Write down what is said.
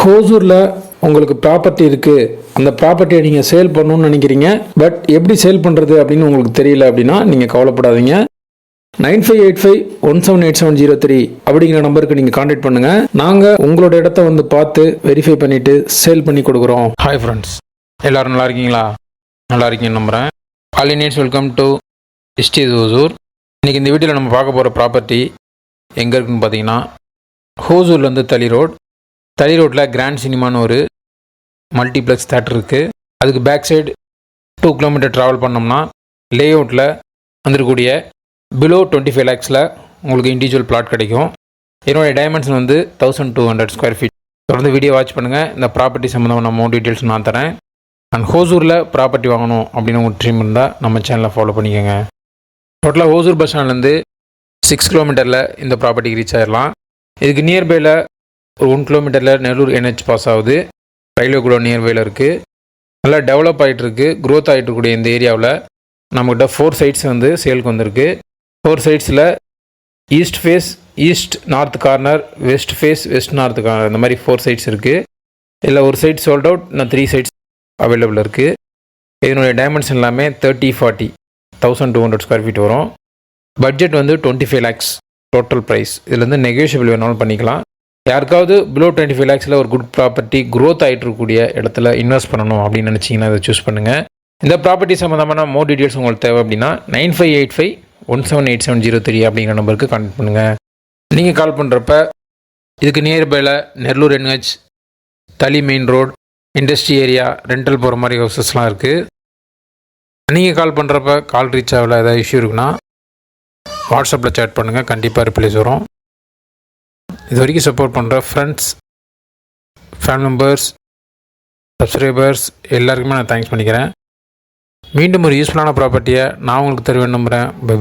ஹோசூரில் உங்களுக்கு ப்ராப்பர்ட்டி இருக்குது அந்த ப்ராப்பர்ட்டியை நீங்கள் சேல் பண்ணணும்னு நினைக்கிறீங்க. பட் எப்படி சேல் பண்ணுறது அப்படின்னு உங்களுக்கு தெரியல அப்படின்னா நீங்கள் கவலைப்படாதீங்க. Nine five eight five one seven eight seven zero three அப்படிங்கிற நம்பருக்கு நீங்கள் காண்டாக்ட் பண்ணுங்கள் நாங்கள் உங்களோட இடத்த வந்து பார்த்து வெரிஃபை பண்ணிவிட்டு சேல் பண்ணி கொடுக்குறோம். ஹாய் ஃப்ரெண்ட்ஸ் எல்லோரும் நல்லா இருக்கீங்களா? நல்லா இருக்கீங்கன்னு நம்புகிறேன் ஆல் இண்டியன்ஸ் வெல்கம் டு ஹிஸ்டி ஹோசூர் இன்றைக்கி இந்த வீட்டில் நம்ம பார்க்க போகிற ப்ராப்பர்ட்டி எங்கே இருக்குன்னு பார்த்தீங்கன்னா ஹோசூர்லேருந்து தளி ரோட் தளி ரோட்டில் கிராண்ட் சினிமான்னு ஒரு மல்டிப்ளெக்ஸ் தேட்டர் இருக்குது அதுக்கு back side two kilometre travel பண்ணோம்னா லே அவுட்டில் வந்துருக்கூடிய பிலோ டுவெண்ட்டி ஃபைவ் லேக்ஸில் உங்களுக்கு இண்டிவிஜுவல் பிளாட் கிடைக்கும். என்னுடைய டைமென்ஷன் வந்து thousand two hundred square feet தொடர்ந்து வீடியோ வாட்ச் பண்ணுங்கள் இந்த ப்ராப்பர்ட்டி சம்மந்தமான மோர் டீட்டெயில்ஸ் நான் தரேன். அண்ட் ஹோசூரில் ப்ராப்பர்ட்டி வாங்கணும் அப்படின்னு உங்களுக்கு ட்ரீம் இருந்தால் நம்ம சேனலை ஃபாலோ பண்ணிக்கோங்க. டோட்டலாக ஹோசூர் பஸ் ஸ்டாண்ட்லேருந்து சிக்ஸ் கிலோமீட்டரில் இந்த ப்ராப்பர்ட்டிக்கு ரீச் ஆயிடலாம் இதுக்கு நியர்பையில் ஒரு ஒன் கிலோமீட்டரில் நெல்லூர் என்ஹெச் பாஸ் ஆகுது. ரயில்வே கூட நியர்பையில் இருக்குது நல்லா டெவலப் ஆகிட்டுருக்கு க்ரோத் ஆகிட்டு இருக்கக்கூடிய இந்த ஏரியாவில் நம்மக்கிட்ட ஃபோர் சைட்ஸ் வந்து சேலுக்கு வந்திருக்கு. Four சைட்ஸில் east face east north corner west face west north corner இந்த மாதிரி ஃபோர் சைட்ஸ் இருக்குது இதில் ஒரு சைட் சோல்ட் அவுட் இன்னும் த்ரீ சைட்ஸ் அவைலபிள் இருக்குது இதனுடைய டைமென்ஷன் எல்லாமே thirty forty thousand two hundred square feet வரும். பட்ஜெட் வந்து twenty five lakhs total price இதில் வந்து நெகோஷியபிள் வேணாலும் பண்ணிக்கலாம். யாருக்காவது பிலோ டுவெண்ட்டி ஃபைவ் லேக்ஸில் ஒரு குட் ப்ராப்பர்ட்டி க்ரோத் ஆகிட்டு இருக்கக்கூடிய இடத்துல இன்வெஸ்ட் பண்ணணும் அப்படின்னு நினச்சிங்கன்னா அதை சூஸ் பண்ணுங்கள் இந்த ப்ராப்பர்ட்டி சம்மந்தமான மோர் டீட்டெயில்ஸ் உங்களுக்கு தேவை அப்படின்னா nine five eight five one seven eight seven zero three அப்படிங்கிற நம்பருக்கு கான்டெக்ட் பண்ணுங்கள் நீங்கள் கால் பண்ணுறப்ப இதுக்கு நியர்பையில் Nellore NH Thali main road industry area rental போகிற மாதிரி ஹவுசஸ்லாம் இருக்குது நீங்கள் கால் பண்ணுறப்ப கால் ரீச் ஆகல ஏதாவது இஷ்யூ இருக்குன்னா வாட்ஸ்அப்பில் சேட் பண்ணுங்கள் கண்டிப்பாக ரிப்ளேஸ் வரும். இது வரைக்கும் சப்போர்ட் பண்ணுற ஃப்ரெண்ட்ஸ் ஃபேமிலி மெம்பர்ஸ் சப்ஸ்கிரைபர்ஸ் எல்லாருக்குமே நான் தேங்க்ஸ் பண்ணிக்கிறேன். மீண்டும் ஒரு யூஸ்ஃபுல்லான ப்ராப்பர்ட்டியை நான் உங்களுக்கு தருவேன் நம்புகிறேன் பை